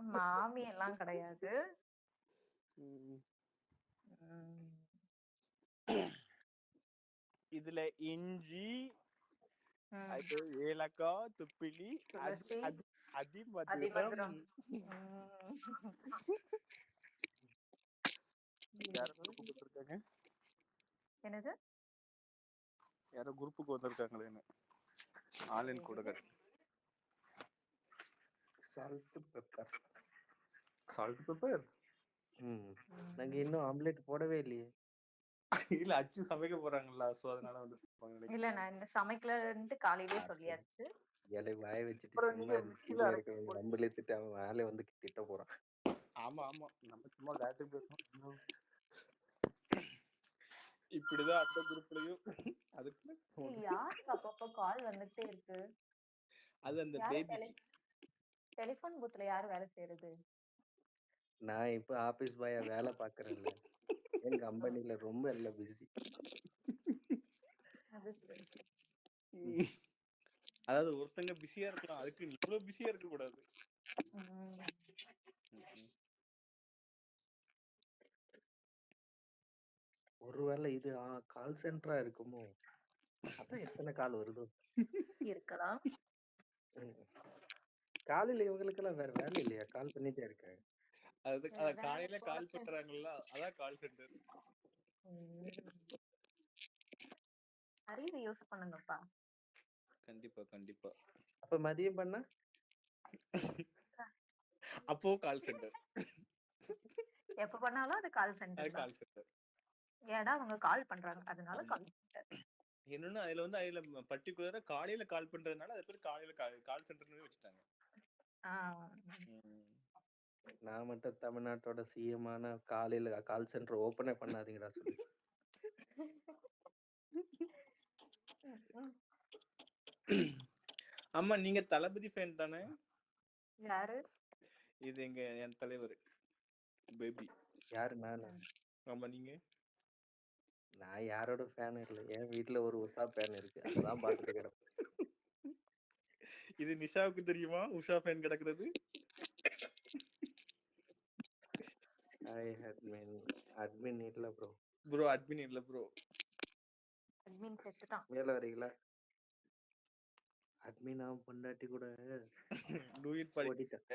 மாமி எல்லாம் கிடையாது. ம். ம். இதுல இஞ்சி, ம். அது ஏலக்காய், துப்பிலி, அது துளசி, அது அதிமதுரம். அதிமதுரம். ம். யாரோ! குரூப்புக்கு வந்திருக்காங்க. என்னது? யாரோ குரூப்புக்கு வந்திருக்காங்களேன்னு. ஆன்லைன் கூட தெரியல. சால்ட் பெப்பர் சால்ட் பெப்பர் ம் நாங்க. இன்னும் ஆம்லெட் போடவே இல்லையே இல்ல அச்சு சமைக்க போறாங்கல்ல சோ அதனால வந்து இல்ல நான் இன்னும் சமைக்கலன்ட்டு சரி. சொல்லியாச்சு. இலை வாய வச்சுட்டு. நம்மளே திட்டு அவன் மேலே வந்து திட்ட போறான் ஆமா ஆமா நம்ம சும்மா விளையாட்டு பேசணும் இப்படிதான் அந்த குரூப்லயும் phone. யாருக்கு அப்பப்போ கால் வந்துகிட்டே இருக்கு அது அந்த பேபி டெலிபோன் பூத்துல யாரு வேலை செய்யறது நான் இப்ப ஆபீஸ் பாயா வேலை பாக்குறேன்ல என் கம்பெனில ரொம்ப எல்லாம் பிஸி. அதாவது ஒருத்தங்க பிஸியா இருக்கலாம். அதுக்கு இவ்வளவு பிஸியா இருக்க கூடாது. ஒருவேளை இது கால் சென்டரா இருக்குமோ? அதான் எத்தனை கால் வருதோ? இருக்கலாம். காலையில இவங்களுக்கெல்லாம் வேற வேலை இல்லையா? கால் பண்ணிட்டே இருக்கேன் அது காலையில கால் பண்றாங்கல்ல அதான் கால் சென்டர். அறிவு யூஸ் பண்ணுங்கப்பா. கண்டிப்பா கண்டிப்பா. அப்ப மதியம் பண்ணா? அப்போ கால் சென்டர். எப்ப பண்ணாலும் அது கால் சென்டர் தான். Call centre. ஏன்னா அவங்க கால் பண்றாங்க? அதனால. Call centre. என்னன்னா அதுல வந்து அதுல பர்டிகுலரா காலையில கால் பண்றதுனால அது பேர் காலையில கால் சென்டர்னு வச்சுட்டாங்க. நான் மட்டும் தமிழ்நாட்டோட சிஎம் ஆன காலையில கால் சென்டர் ஓபனே பண்ணாதீங்கடா சொல்லி. ஆமா நீங்க தளபதி ஃபேன் தானே? யாரு? இது எங்க என் தலைவர் பேபி. யாரு? நானு? ஆமா நீங்க? நான் யாரோட ஃபேன் இல்லை. என் வீட்டுல ஒரு உஷா ஃபேன் இருக்கு. அததான் பாத்துட்டு கிடப்பேன் இது நிஷாவுக்கு தெரியுமா? உஷா ஃபேன் கிடக்குறது? ஹாய் அட்மின் அட்மின் இல்ல ப்ரோ ப்ரோ அட்மின் இல்ல ப்ரோ அட்மின் செத்துட்டான் மேல வரீங்களா? அட்மின் அவன் பொண்டாட்டி கூட டூயிட் படி ஓடிட்டான்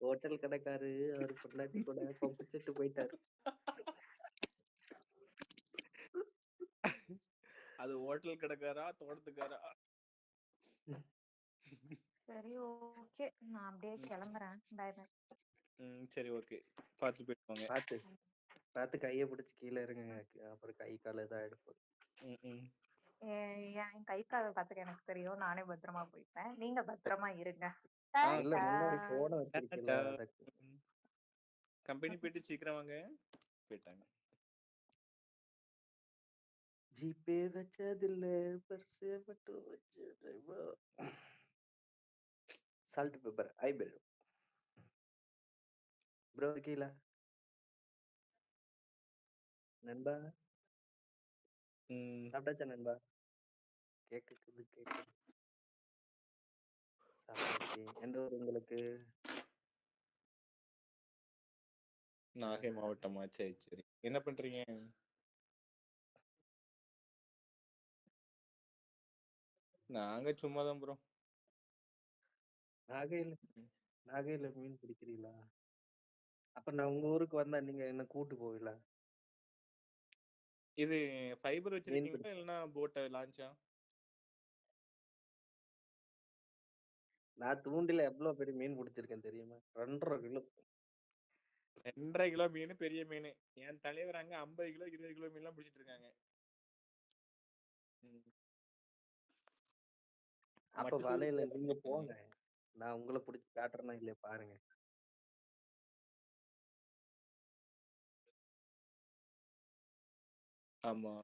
ஹோட்டல் கடைக்காரு அவர் பொண்டாட்டி கூட பம்பு செட்டு போயிட்டாரு. அது ஹோட்டல் கடைக்காரா தோட்டத்துக்காரா சரி ஓகே. நான் அப்படியே கிளம்புறேன். பாய் பாய் ம் சரி ஓகே. பார்த்து போயிட்டு வாங்க. பாத்து பாத்து கைய பிடிச்சு கீழே இருங்க. அப்புறம் கை கால் இதாயிடும் போகுது. ம், ம். என் கை கால் பார்த்துக்க எனக்கு தெரியும். நானே பத்திரமா போய்ப்பேன். நீங்க பத்திரமா இருங்க. கம்பெனி போயிட்டு சீக்கிரம் வாங்க. போயிட்டாங்க. ஜிபே வச்சதில்ல பர்ஸ் மட்டும் வச்சு சால்ட் பேப்பர் ஐ பில் ப்ரோ இருக்கீங்களா நண்பா. ம். சாப்பிட்டாச்சா நண்பா? கேக்குது சாப்பிட்டாச்சு. எந்த ஊர் உங்களுக்கு? நாகை மாவட்டமா சரி சரி. என்ன பண்றீங்க? நாங்க சும்மா தான் ப்ரோ நாகையில நாகையில மீன் பிடிக்கிறீங்களா? அப்ப நான் உங்க ஊருக்கு வந்தா நீங்க என்ன கூட்டு போவீங்களா? இது ஃபைபர் மீன் வச்சிருக்கீங்களா? பிடி இல்லைன்னா போட்டை லான்ச்சா நான் தூண்டில எவ்வளவு பெரிய மீன் பிடிச்சிருக்கேன் தெரியுமா? ரெண்டரை கிலோ. ரெண்டரை கிலோ மீன் பெரிய மீன். என் தலைவர் அங்க ஐம்பது கிலோ இருபது கிலோ மீன்லாம் பிடிச்சிட்டு இருக்காங்க. ம். அப்ப மட்டும் வலையில தூக்கி நீங்க போங்க. நான் உங்களை பிடிச்சி காட்டுறேன்னா இல்லையா பாருங்க. ஆமா.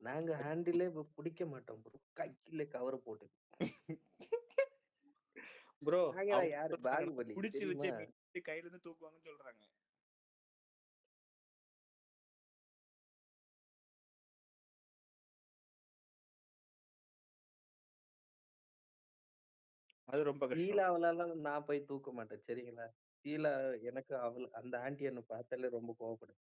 நாங்க ஹேண்டிலே பிடிக்க மாட்டோம் ப்ரோ. கையில கவர் போட்டு ப்ரோ யாரு? பாகுபலி. புடிச்சு வச்சு தெரியுமா? மீன் கையில இருந்து தூக்குவாங்கன்னு சொல்றாங்க. அது ரொம்ப கஷ்டம். ஷீலாவலாம் நான் போய் தூக்க மாட்டேன். சரிங்களா? ஷீலா எனக்கு அவள அந்த ஆன்டி என்ன பார்த்தாலே ரொம்ப கோவப்படும்.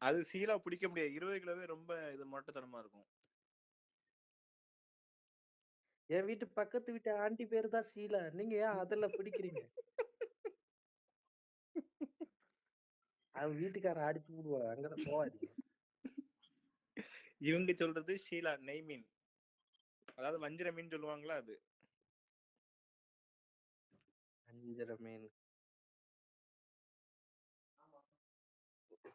அது ஷீலா பிடிக்க முடியாது. 20 கிலோவே ரொம்ப இது மொட்டத்தனமா இருக்கும். என் வீட்டு பக்கத்து வீட்டு ஆன்டி பேரு தான் ஷீலா. நீங்க ஏன் அதுல பிடிக்கிறீங்க? அவ வீட்டுக்காரன் அடிச்சு புடுவான். அங்கதான் போகாதீங்க. இவங்க சொல்றது ஷீலா நெய் மீன். அதாவது வஞ்சிர மீன் சொல்லுவாங்கல்ல அது. வஞ்சர மீன்.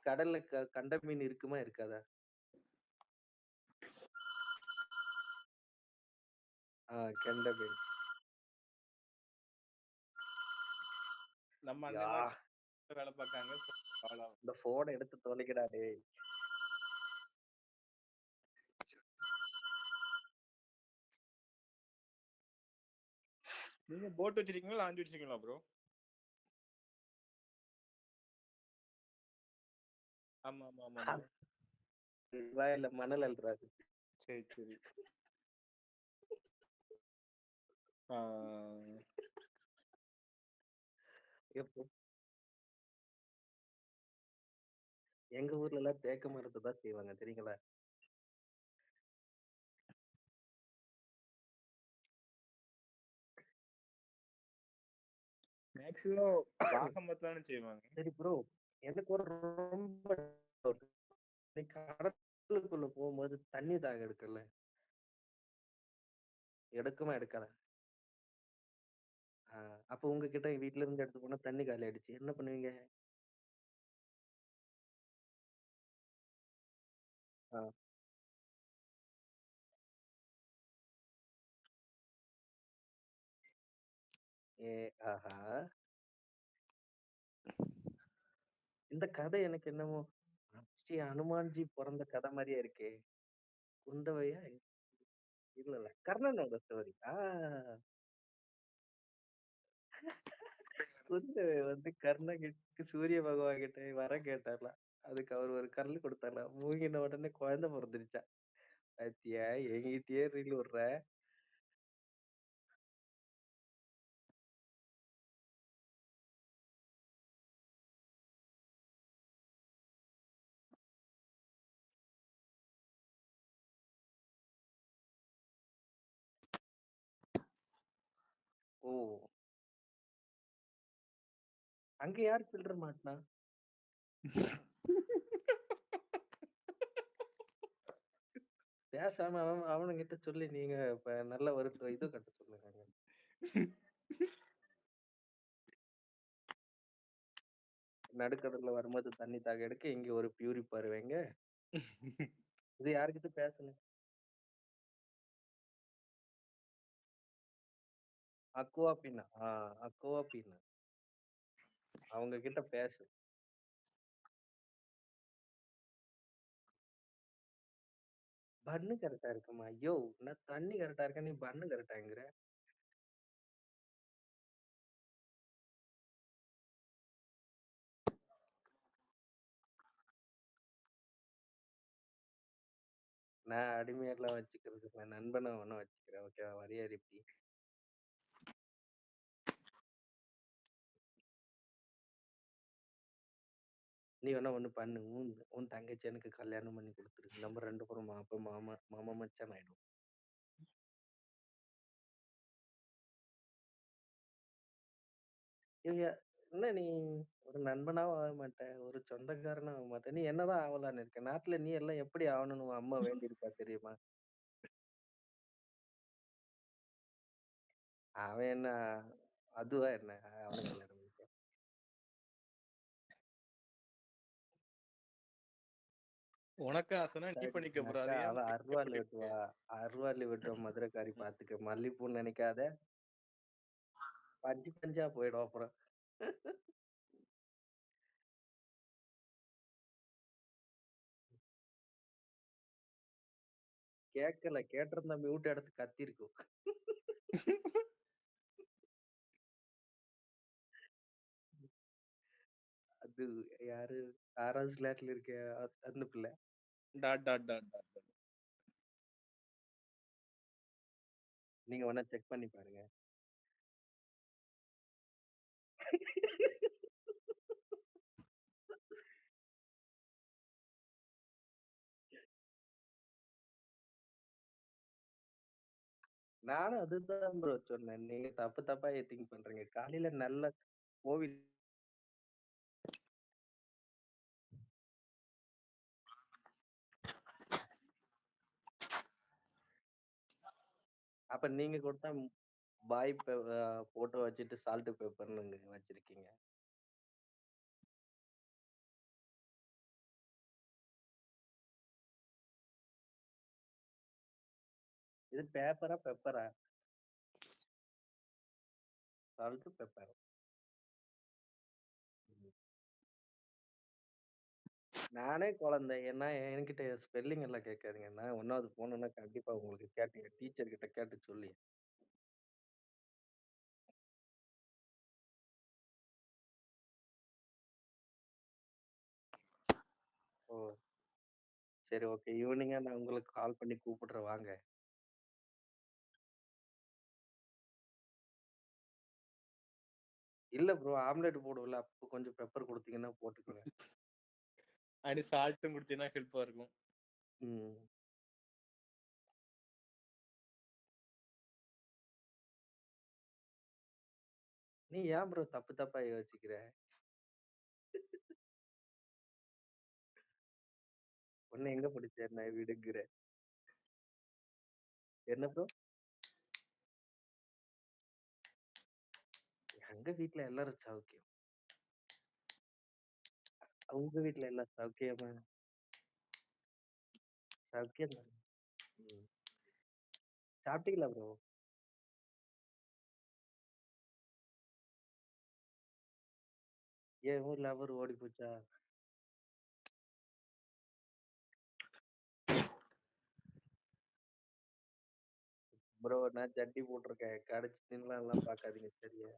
கடல்ல கண்ட மீன் இருக்குமா? இருக்காதா? ஆ கெண்ட மீன். நம்ம வேலை பார்க்காங்க. இந்த ஃபோன எடுத்து தொலைங்கடா டேய்! நீங்க போட் வச்சிருக்கீங்களா? லாஞ்ச் வச்சிருக்கீங்களா ப்ரோ? ஆமா, ஆமா, ஆமா. வாயில மணல் அள்ளுறாரு. சரி, சரி. எங்க ஊர்லலாம் தேக்கு மரத்த தான் செய்வாங்க தெரியுங்களா? மேக்ஸிமம் வாழ மரத்துல தானே செய்வாங்க. சரி ப்ரோ. எனக்கு ஒரு ரொம்ப டவுட். நீ கடலுக்குள்ள போகும்போது தண்ணி தாகம் எடுக்குல்ல? எடுக்குமா? எடுக்காதா? ஆ அப்ப உங்ககிட்ட வீட்ல இருந்து எடுத்து போனா தண்ணி காலி ஆயிடுச்சு. என்ன பண்ணுவீங்க? ஆ. ஏ ஆஹா! இந்த கதை எனக்கு என்னமோ ஸ்ரீ ஹனுமான்ஜி பொறந்த கதை மாரியே இருக்கே! குந்தவையா? இல்ல, இல்ல. கர்ணனோட ஸ்டோரி. ஆ. குந்தவை வந்து கர்ணன் கிட்ட சூரிய பகவான் கிட்ட வரம் கேட்டாளாம். அதுக்கு அவரு ஒரு கல்லு குடுத்தார்லாம். மூங்கின உடனே குழந்தை பொறந்துருச்சாம். பாத்தியா? என்கிட்டயே ரீல் விடுற. ஓ! அங்க யார் பில்டர் மாட்டுனா? பேசாம அவன் அவனுங்கிட்ட சொல்லி நீங்க இப்ப நல்ல ஒரு இது கட்ட சொல்லுங்க. நடுக்கடல்ல வரும்போது தண்ணி தாக எடுக்க இங்க ஒரு பியூரிஃபையர் வைங்க. இது யார்கிட்ட பேசணும்? அக்வாபீனா. ஆ அக்வாபீனா. அவங்க கிட்ட பேசு. பன்னு கரெக்ட்டா இருக்குமா? யோவ்! நான் தண்ணி கரெக்ட்டா இருக்க நீ பன்னு கரெக்ட்டாங்கிற? நான் அடிமையாலாம் வச்சுக்கிறதுக்கு, நான் நண்பனா வேணா வச்சுக்கிறேன். ஓகேவா? வரியா ரிப்ளி? நீ வேணா ஒண்ணு பண்ணு. உன் உன் தங்கச்சி எனக்கு கல்யாணம் பண்ணி குடுத்துரு. நம்ம 2 பேரும் மாப்ப மாமா மாமா மச்சான் ஆயிடுவோம். ஏய்யா! என்ன நீ ஒரு நண்பனாவும் ஆக மாட்ட, ஒரு சொந்தக்காரனும் ஆக மாட்ட. நீ என்னதான் ஆவலான்னு இருக்க? நாட்டுல நீ எல்லாம் எப்படி ஆவணும்னு உன் அம்மா வேண்டியிருப்பா தெரியுமா? அவன் என்ன அதுவா என்ன? அவனும் உனக்கு ஆசைன்னா நீ பண்ணிக்க பண்ணிக்க அருவாள்? வெட்டுவா. அருவாள் வெட்டுவா மதுரைக்காரி பாத்துக்க. மல்லிப்பூன்னு நினைக்காத. பஞ்சு பஞ்சா போயிடும் அப்புறம். கேட்கல. கேட்டிருந்தா மியூட் எடுத்து கத்திருக்கும். அது யாரு 6வது ஸ்லாட்ல இருக்க அ- அந்த பிள்ளை. Dot dot dot dot. நீங்க வேணா செக் பண்ணி பாருங்க. நானும் அதுதான் ப்ரோ சொன்னேன். நீங்க தப்பு தப்பா திங்க் பண்றீங்க. காலையில நல்ல கோவில் அப்ப நீங்க கொடுத்தா பாய் பெ போட்டோ வச்சுட்டு சால்ட் பெப்பர்ன்னு வச்சிருக்கீங்க. இது பேப்பரா? பெப்பரா? Salt, pepper. நானே குழந்தை. ஏன்னா என்கிட்ட ஸ்பெல்லிங் எல்லாம் கேட்காதீங்க. நான் 1வது போனோனே கண்டிப்பா உங்களுக்கு கேட்டீங்க டீச்சர் கிட்ட கேட்டு சொல்லி ஓ! சரி ஓகே. ஈவினிங்கா நான் உங்களுக்கு கால் பண்ணி கூப்பிடுறேன் வாங்க. இல்ல ப்ரோ ஆம்லெட் போடுவல அப்போ கொஞ்சம் பெப்பர் குடுத்தீங்கன்னா போட்டுக்குவேன். அப்டி சால்ட்டும் குடுத்தீங்கன்னா ஹெல்ப்பா இருக்கும். ம். நீ ஏன் ப்ரோ தப்பு தப்பா யோசிக்கிற? உன்ன எங்க படிச்ச நான் விடுங்கிற? என்ன ப்ரோ? எங்க வீட்ல எல்லாரும் சௌக்கியம். உங்க வீட்ல எல்லாம் சௌக்கியமா? சௌக்கியம் தானே? ம். சாப்பிட்டீங்களா ப்ரோ? ஏன் உன் லவர் ஓடி போச்சா? ப்ரோ நான் ஜட்டி போட்டுருக்கேன். கடிச்சு தின்னலாம்லாம் பார்க்காதீங்க சரியா?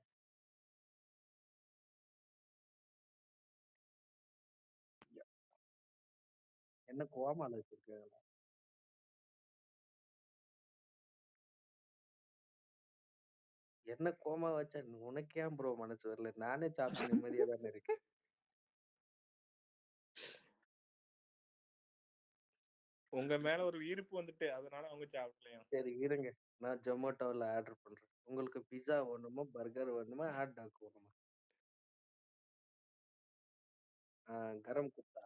என்ன கோமால வச்சிருக்காங்களா? என்ன கோமா வச்சா உனக்கு ஏன் ப்ரோ மனசு வரல? நானே சாப்பிட்டு நிம்மதியா தானே இருக்கேன். உங்க மேல ஒரு ஈர்ப்பு வந்துட்டு, அதனால அவங்க சாப்பிடலையாம். சரி இருங்க. நான் Zomatoல ஆர்டர் பண்றேன். உங்களுக்கு பிஸ்ஸா வேணுமா? பர்கர் வேணுமா? ஹாட் டாக் வேணுமா? ஆ கரம் குத்தா.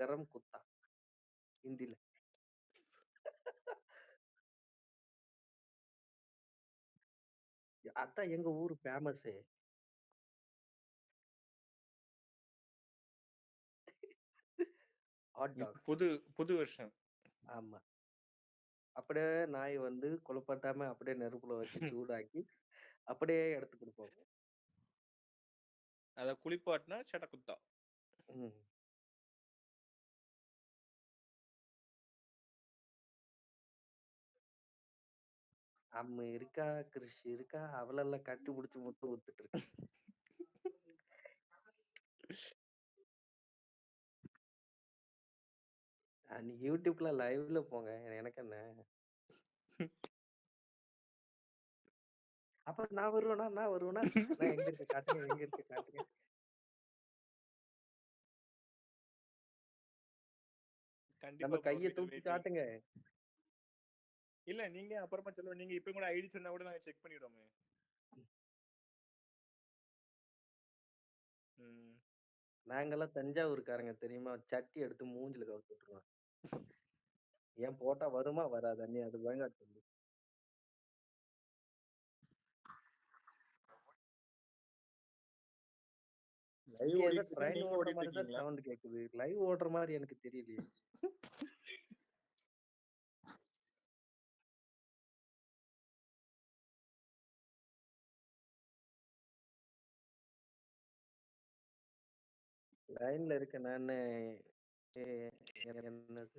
கரம் குத்தா. ஹிந்தில. அதான் எங்க ஊரு ஃபேமஸே. ஹாட் இது டாக். புது புது வெர்ஷன். ஆமா. அப்படியே நாய் வந்து குளிப்பாட்டாம அப்படியே நெருப்புல வச்சு சூடாக்கி, அப்படியே எடுத்து குடுப்போம். அத குளிப்பாட்டுனா சடகுத்தா. ம். அம்மு இருக்கா, கிருஷ் இருக்கா, அவளெல்லாம் கட்டி புடிச்சு முத்தம் குடுத்துட்டு இருக்கேன். அ நீங்க YouTubeல லைவ்ல போங்க. எனக்கு என்ன? அப்ப நான் வருவேனா? நான் வருவேனா? நான் எங்க இருக்கேன் காட்டுங்க, எங்க இருக்கேன் காட்டுங்க. நம்ம. கைய தூக்கி. காட்டுங்க. இல்ல நீங்க அப்புறமா சொல்லுங்க. நீங்க இப்ப கூட ஐடி சொன்னா கூட நாங்க செக் பண்ணிடுவோமே. ம். நாங்கலாம் தஞ்சாவூர்காரங்க தெரியுமா? சட்டி எடுத்து மூஞ்சில கவுத்தி விட்டுருவேன். என் போட்டா வருமா? வராதா? நீ அது ஒழுங்கா சொல்லு. லைவ் ஓடிட்டு. ட்ரெயின் ஓடிட்டு? சவுண்ட் கேக்குது. லைவ் ஓடுற மாரி எனக்கு தெரியலையே. லைன்ல இருக்கேன் நானு. எ என்னது?